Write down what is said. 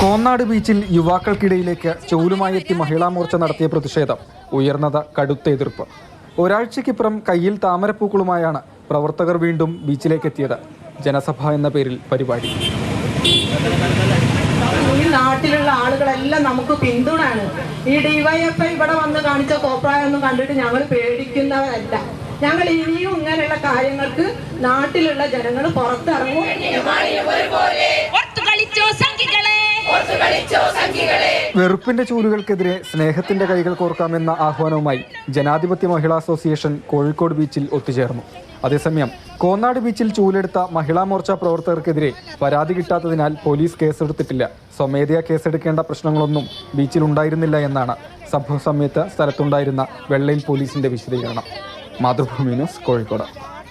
കോന്നാട് ബീച്ചിൽ യുവാക്കൾക്കിടയിലേക്ക് ചൂലുമായി എത്തി മഹിളാ മോർച്ച നടത്തിയ പ്രതിഷേധം. ഉയർന്നത് കടുത്ത എതിർപ്പ്. ഒരാഴ്ചയ്ക്കിപ്പുറം കയ്യിൽ താമരപ്പൂക്കളുമായാണ് പ്രവർത്തകർ വീണ്ടും ബീച്ചിലേക്ക് എത്തിയത് ജനസഭ എന്ന പേരിൽ പരിപാടി. ഈ നാട്ടിലുള്ള ആളുകളെല്ലാം നമുക്ക് പിന്തുണയാണ്. ഈ ഡിവൈഎഫ്ഐ ഇവിടെ വന്ന് കാണിച്ച കോപ്രായൊന്നും കണ്ടിട്ട് ഞങ്ങൾ പേടിക്കുന്നവരല്ല. ഞങ്ങൾ ഇനിയും ഇങ്ങനെയുള്ള കാര്യങ്ങൾക്ക് നാട്ടിലുള്ള ജനങ്ങൾ പുറത്തിറങ്ങും. വെറുപ്പിന്റെ ചൂലുകൾക്കെതിരെ സ്നേഹത്തിന്റെ കൈകൾ കോർക്കാമെന്ന ആഹ്വാനവുമായി ജനാധിപത്യ മഹിളാ അസോസിയേഷൻ കോഴിക്കോട് ബീച്ചിൽ ഒത്തുചേർന്നു. അതേസമയം കോന്നാട് ബീച്ചിൽ ചൂലെടുത്ത മഹിളാ മോർച്ച പ്രവർത്തകർക്കെതിരെ പരാതി കിട്ടാത്തതിനാൽ പോലീസ് കേസെടുത്തിട്ടില്ല. സ്വമേധയാ കേസെടുക്കേണ്ട പ്രശ്നങ്ങളൊന്നും ബീച്ചിൽ ഉണ്ടായിരുന്നില്ല എന്നാണ് സംഭവ സമയത്ത് സ്ഥലത്തുണ്ടായിരുന്ന വെള്ളയിൽ പോലീസിന്റെ വിശദീകരണം. മാതൃഭൂമി ന്യൂസ് കോഴിക്കോട്.